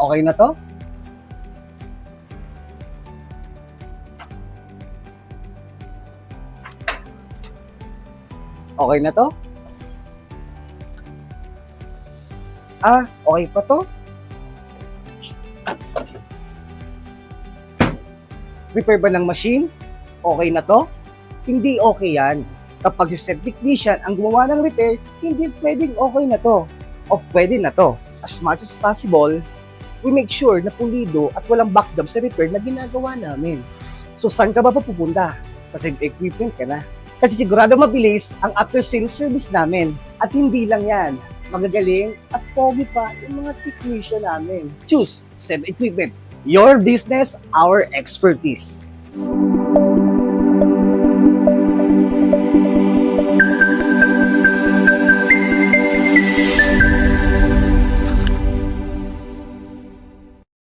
Okay na to? Okay na to? Ah, okay pa to? Repair ba ng machine? Okay na to? Hindi okay yan. Kapag si set technician ang gumawa ng repair, hindi pwedeng okay na to. O pwede na to. As much as possible, we make sure na pulido at walang backdrop sa repair na ginagawa namin. So saan ka ba pupunta? Sa same equipment ka na. Kasi sigurado mabilis ang after sales service namin. At hindi lang yan. Magagaling at pogi pa yung mga technician namin. Choose Send Equipment. Your business, our expertise.